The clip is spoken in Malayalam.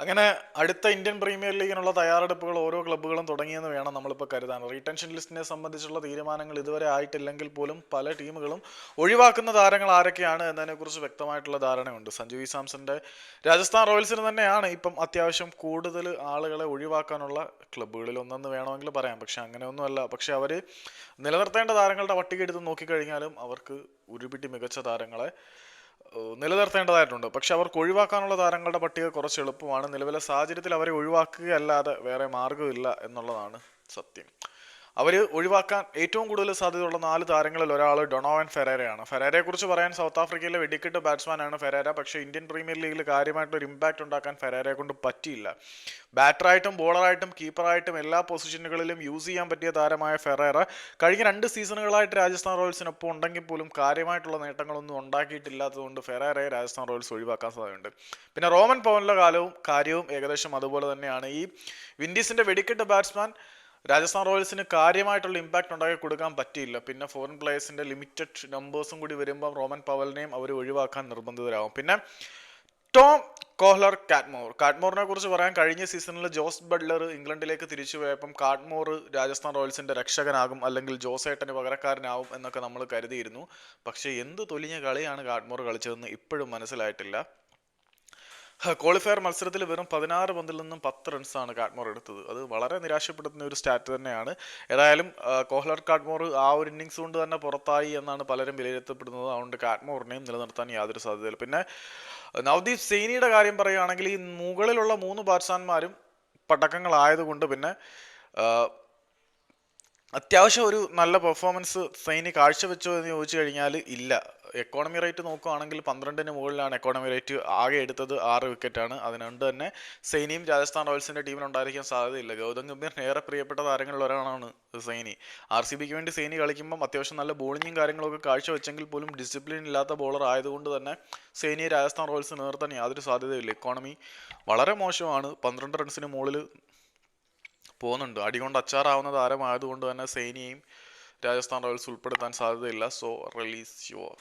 അങ്ങനെ അടുത്ത ഇന്ത്യൻ പ്രീമിയർ ലീഗിനുള്ള തയ്യാറെടുപ്പുകൾ ഓരോ ക്ലബ്ബുകളും തുടങ്ങിയെന്ന് വേണം നമ്മളിപ്പോൾ കരുതാൻ. റീടെൻഷൻ ലിസ്റ്റിനെ സംബന്ധിച്ചുള്ള തീരുമാനങ്ങൾ ഇതുവരെ ആയിട്ടില്ലെങ്കിൽ പോലും പല ടീമുകളും ഒഴിവാക്കുന്ന താരങ്ങൾ ആരൊക്കെയാണ് എന്നതിനെക്കുറിച്ച് വ്യക്തമായിട്ടുള്ള ധാരണയുണ്ട്. സഞ്ജു വി സാംസന്റെ രാജസ്ഥാൻ റോയൽസിന് തന്നെയാണ് ഇപ്പം അത്യാവശ്യം കൂടുതൽ ആളുകളെ ഒഴിവാക്കാനുള്ള ക്ലബ്ബുകളിൽ ഒന്നെന്ന് വേണമെങ്കിൽ പറയാം. പക്ഷെ അങ്ങനെയൊന്നുമല്ല. പക്ഷെ അവർ നിലനിർത്തേണ്ട താരങ്ങളുടെ പട്ടിക എടുത്ത് നോക്കിക്കഴിഞ്ഞാലും അവർക്ക് ഉരുപിട്ടി മികച്ച താരങ്ങളെ നിലനിർത്തേണ്ടതായിട്ടുണ്ട്. പക്ഷെ അവർക്ക് ഒഴിവാക്കാനുള്ള താരങ്ങളുടെ പട്ടിക കുറച്ച് എളുപ്പമാണ്. നിലവിലെ സാഹചര്യത്തിൽ അവരെ ഒഴിവാക്കുകയല്ലാതെ വേറെ മാർഗമില്ല എന്നുള്ളതാണ് സത്യം. അവർ ഒഴിവാക്കാൻ ഏറ്റവും കൂടുതൽ സാധ്യതയുള്ള നാല് താരങ്ങളിൽ ഒരാൾ ഡൊണോവൻ ഫെരേരയാണ്. ഫെരേരയെ കുറിച്ച് പറയാൻ സൗത്ത് ആഫ്രിക്കയിലെ വെടിക്കെട്ട് ബാറ്റ്സ്മാനാണ് ഫെരേര. പക്ഷേ ഇന്ത്യൻ പ്രീമിയർ ലീഗിൽ കാര്യമായിട്ടൊരു ഇമ്പാക്റ്റ് ഉണ്ടാക്കാൻ ഫെരേരയെ കൊണ്ട് പറ്റിയില്ല. ബാറ്ററായിട്ടും ബോളറായിട്ടും കീപ്പറായിട്ടും എല്ലാ പൊസിഷനുകളിലും യൂസ് ചെയ്യാൻ പറ്റിയ താരമായ ഫെറേറ കഴിഞ്ഞ രണ്ട് സീസണുകളായിട്ട് രാജസ്ഥാൻ റോയൽസിനൊപ്പം ഉണ്ടെങ്കിൽ പോലും കാര്യമായിട്ടുള്ള നേട്ടങ്ങളൊന്നും ഉണ്ടാക്കിയിട്ടില്ലാത്തതുകൊണ്ട് ഫെറേറയെ രാജസ്ഥാൻ റോയൽസ് ഒഴിവാക്കാൻ സാധ്യതയുണ്ട്. പിന്നെ റോമൻ പവനിലെ കാലവും കാര്യവും ഏകദേശം അതുപോലെ തന്നെയാണ്. ഈ വിൻഡീസിന്റെ വെടിക്കെട്ട് ബാറ്റ്സ്മാൻ രാജസ്ഥാൻ റോയൽസിന് കാര്യമായിട്ടുള്ള ഇമ്പാക്റ്റ് ഉണ്ടാക്കി കൊടുക്കാൻ പറ്റിയില്ല. പിന്നെ ഫോറിൻ പ്ലേയേഴ്സിന്റെ ലിമിറ്റഡ് നമ്പേഴ്സും കൂടി വരുമ്പോൾ റോമൻ പവലിനെയും അവർ ഒഴിവാക്കാൻ നിർബന്ധിതരാകും പിന്നെ ടോം കോഹ്ലർ കാറ്റ്മോർ. കാറ്റ്മോറിനെ കുറിച്ച് പറയാൻ കഴിഞ്ഞ സീസണിൽ ജോസ് ബഡ്ലർ ഇംഗ്ലണ്ടിലേക്ക് തിരിച്ചു പോയപ്പം കാറ്റ്മോർ രാജസ്ഥാൻ റോയൽസിന്റെ രക്ഷകനാകും അല്ലെങ്കിൽ ജോസേട്ടന് പകരക്കാരനാകും എന്നൊക്കെ നമ്മൾ കരുതിയിരുന്നു. പക്ഷേ എന്ത് തൊലിഞ്ഞ കളിയാണ് കാറ്റ്മോർ കളിച്ചതെന്ന് ഇപ്പോഴും മനസ്സിലായിട്ടില്ല. ക്വാളിഫയർ മത്സരത്തിൽ വെറും പതിനാറ് പന്തിൽ നിന്നും പത്ത് റൺസാണ് കാഡ്മോർ എടുത്തത്. അത് വളരെ നിരാശപ്പെടുത്തുന്ന ഒരു സ്റ്റാറ്റ് തന്നെയാണ്. ഏതായാലും കോഹ്ലർ കാഡ്മോർ ആ ഒരു ഇന്നിങ്സ് കൊണ്ട് തന്നെ പുറത്തായി എന്നാണ് പലരും വിലയിരുത്തപ്പെടുന്നത്. അതുകൊണ്ട് കാഡ്മോറിനെയും നിലനിർത്താൻ യാതൊരു സാധ്യതയില്ല. പിന്നെ നവദീപ് സെയിനിയുടെ കാര്യം പറയുകയാണെങ്കിൽ ഈ മുകളിലുള്ള മൂന്ന് ബാറ്റ്സ്മാൻമാരും പടക്കങ്ങളായതുകൊണ്ട് പിന്നെ അത്യാവശ്യം ഒരു നല്ല പെർഫോമൻസ് സൈനി കാഴ്ചവെച്ചോ എന്ന് ചോദിച്ചു കഴിഞ്ഞാൽ ഇല്ല. എക്കോണമി റേറ്റ് നോക്കുകയാണെങ്കിൽ പന്ത്രണ്ടിന് മുകളിലാണ് എക്കോണമി റേറ്റ് ആകെ എടുത്തത് ആറ് വിക്കറ്റാണ് അതിനുകൊണ്ട് തന്നെ സൈനിയും രാജസ്ഥാൻ റോയൽസിന്റെ ടീമിലുണ്ടായിരിക്കാൻ സാധ്യതയില്ല. ഗൗതം ഗംഭീർ ഏറെ പ്രിയപ്പെട്ട താരങ്ങളിൽ ഒരാളാണ് സൈനി. ആർ സി ബിക്ക് വേണ്ടി സൈനി കളിക്കുമ്പം അത്യാവശ്യം നല്ല ബോളിങ്ങും കാര്യങ്ങളൊക്കെ കാഴ്ചവെച്ചെങ്കിൽ പോലും ഡിസിപ്ലിൻ ഇല്ലാത്ത ബോളർ ആയതുകൊണ്ട് തന്നെ സൈനിയെ രാജസ്ഥാൻ റോയൽസ് നിലനിർത്താൻ യാതൊരു സാധ്യതയില്ല. എക്കോണമി വളരെ മോശമാണ്. പന്ത്രണ്ട് റൺസിന് മുകളിൽ പോകുന്നുണ്ട്. അടികൊണ്ട് അച്ചാറാവുന്ന താരമായതുകൊണ്ട് തന്നെ സൈനിയെയും രാജസ്ഥാൻ റോയൽസ് ഉൾപ്പെടുത്താൻ സാധ്യതയില്ല. So release your